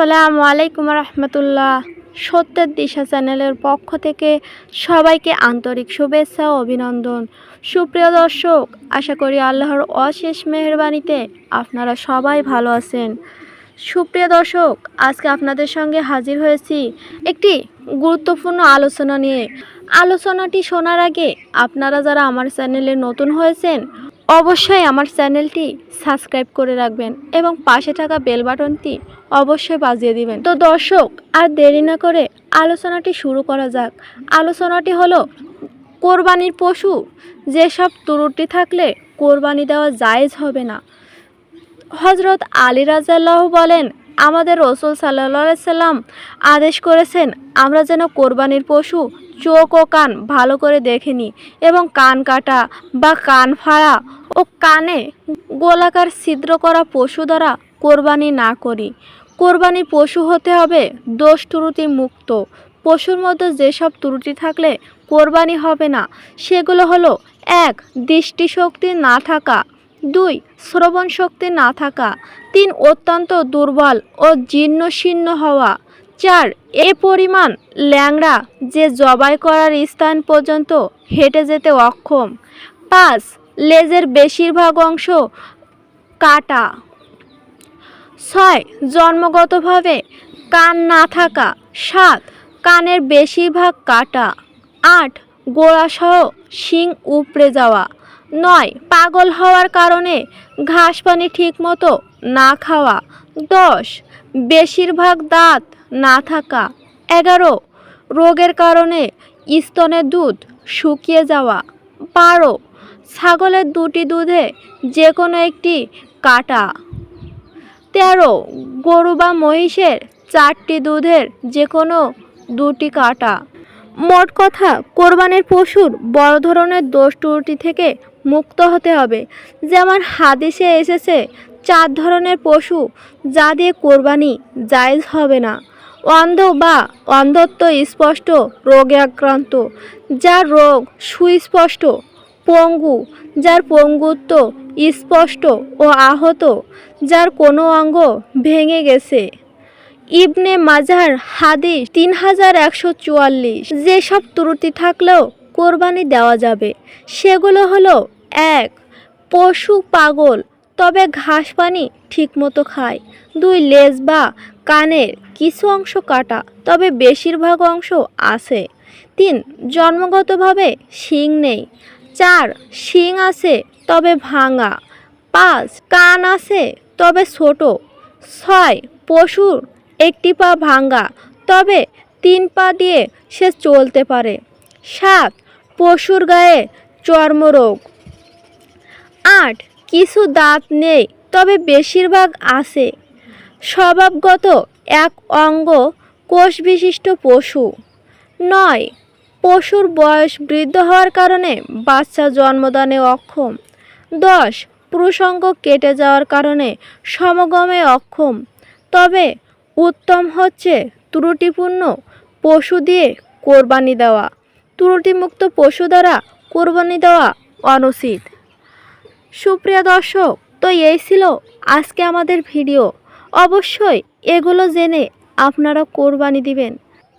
আসসালামু আলাইকুম রহমতুল্লাহ। সত্যের দিশা চ্যানেলের পক্ষ থেকে সবাইকে আন্তরিক শুভেচ্ছা ও অভিনন্দন। সুপ্রিয় দর্শক, আশা করি আল্লাহর অশেষ মেহরবানিতে আপনারা সবাই ভালো আছেন। সুপ্রিয় দর্শক, আজকে আপনাদের সঙ্গে হাজির হয়েছি একটি গুরুত্বপূর্ণ আলোচনা নিয়ে। আলোচনাটি শোনার আগে আপনারা যারা আমার চ্যানেলে নতুন হয়েছেন অবশ্যই আমার চ্যানেলটি সাবস্ক্রাইব করে রাখবেন এবং পাশে থাকা বেল বাটনটি অবশ্যই বাজিয়ে দিবেন। তো দর্শক, আর দেরি না করে আলোচনাটি শুরু করা যাক। আলোচনাটি হলো, কোরবানির পশু, যেসব ত্রুটি থাকলে কোরবানি দেওয়া জায়েজ হবে না। হজরত আলী রাজাল্লাহ বলেন, আমাদের রসুল সাল্লা সাল্লাম আদেশ করেছেন, আমরা যেন কোরবানির পশু চোখ ও কান ভালো করে দেখে নিই এবং কান কাটা বা কান ফাড়া ও কানে গোলাকার ছিদ্র করা পশু দ্বারা কোরবানি না করি। কোরবানি পশু হতে হবে দোষ ত্রুটি মুক্ত। পশুর মধ্যে যেসব ত্রুটি থাকলে কোরবানি হবে না, সেগুলো হলো এক, দৃষ্টিশক্তি না থাকা, দুই শ্রবণ শক্তি না থাকা, তিন, অত্যন্ত দুর্বল ও জীর্ণ শীর্ণ হওয়া চার, এ পরিমাণ ল্যাংড়া যে জবাই করার স্থান পর্যন্ত হেঁটে যেতে অক্ষম। পাঁচ, লেজের বেশিরভাগ অংশ কাটা। ছয়, জন্মগতভাবে কান না থাকা। সাত, কানের বেশিরভাগ কাটা। আট, গোড়াসহ শিং উপড়ে যাওয়া। নয়, পাগল হওয়ার কারণে ঘাস পানি ঠিকমতো না খাওয়া। দশ, বেশিরভাগ দাঁত না থাকা। এগারো, রোগের কারণে স্তনের দুধ শুকিয়ে যাওয়া। বারো, ছাগলের দুটি দুধে যে কোনো একটি কাটা। তেরো, গরু বা মহিষের চারটি দুধের যে কোনো দুটি কাটা। মোট কথা, কোরবানির পশুর বড় ধরনের দোষ ত্রুটি থেকে মুক্ত হতে হবে। যেমন হাদিসে এসেছে, চার ধরনের পশু, যা দিয়ে কোরবানি জায়েজ হবে না। অন্ধ বা অন্ধত্ব স্পষ্ট, রোগে আক্রান্ত। যার রোগ সুস্পষ্ট, পঙ্গু। যার পঙ্গুত্ব স্পষ্ট ও আহত, যার কোনো অঙ্গ ভেঙে গেছে। ইবনে মাজার হাদিস তিন হাজার একশো চুয়াল্লিশ। যেসব ত্রুটি থাকলেও কোরবানি দেওয়া যাবে, সেগুলো হলো, এক, পশু পাগল, তবে ঘাস পানি ঠিকমতো খায়। দুই, লেজ বা কানের কিছু অংশ কাটা, তবে বেশিরভাগ অংশ আছে। তিন, জন্মগতভাবে শিং নেই। চার, শিং আছে, তবে ভাঙা। পাঁচ, কান আছে, তবে ছোট। ছয়, পশুর একটি পা ভাঙ্গা তবে তিন পা দিয়ে সে চলতে পারে। সাত, পশুর গায়ে চর্মরোগ। আট, কিছু দাঁত নেই, তবে বেশিরভাগ আছে। স্বভাবগত এক অঙ্গ কোষ বিশিষ্ট পশু। নয়, পশুর বয়স বৃদ্ধ হওয়ার কারণে বাচ্চা জন্মদানে অক্ষম। দশ, পুরুষঙ্গ কেটে যাওয়ার কারণে সমগমে অক্ষম। তবে উত্তম হচ্ছে ত্রুটিপূর্ণ পশু দিয়ে কোরবানি দেওয়া। ত্রুটিমুক্ত পশু দ্বারা কোরবানি দেওয়া অনুচিত। সুপ্রিয় দর্শক, তো এই ছিল আজকে আমাদের ভিডিও। অবশ্যই এগুলো জেনে আপনারা কোরবানি দিবেন।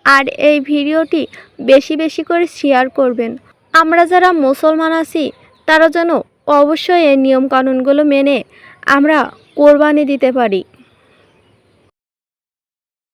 আর এই ভিডিওটি বেশি বেশি করে শেয়ার করবেন। আমরা যারা মুসলমান আছি, তারা যেন অবশ্যই এই নিয়মকানুনগুলো মেনে আমরা কোরবানি দিতে পারি।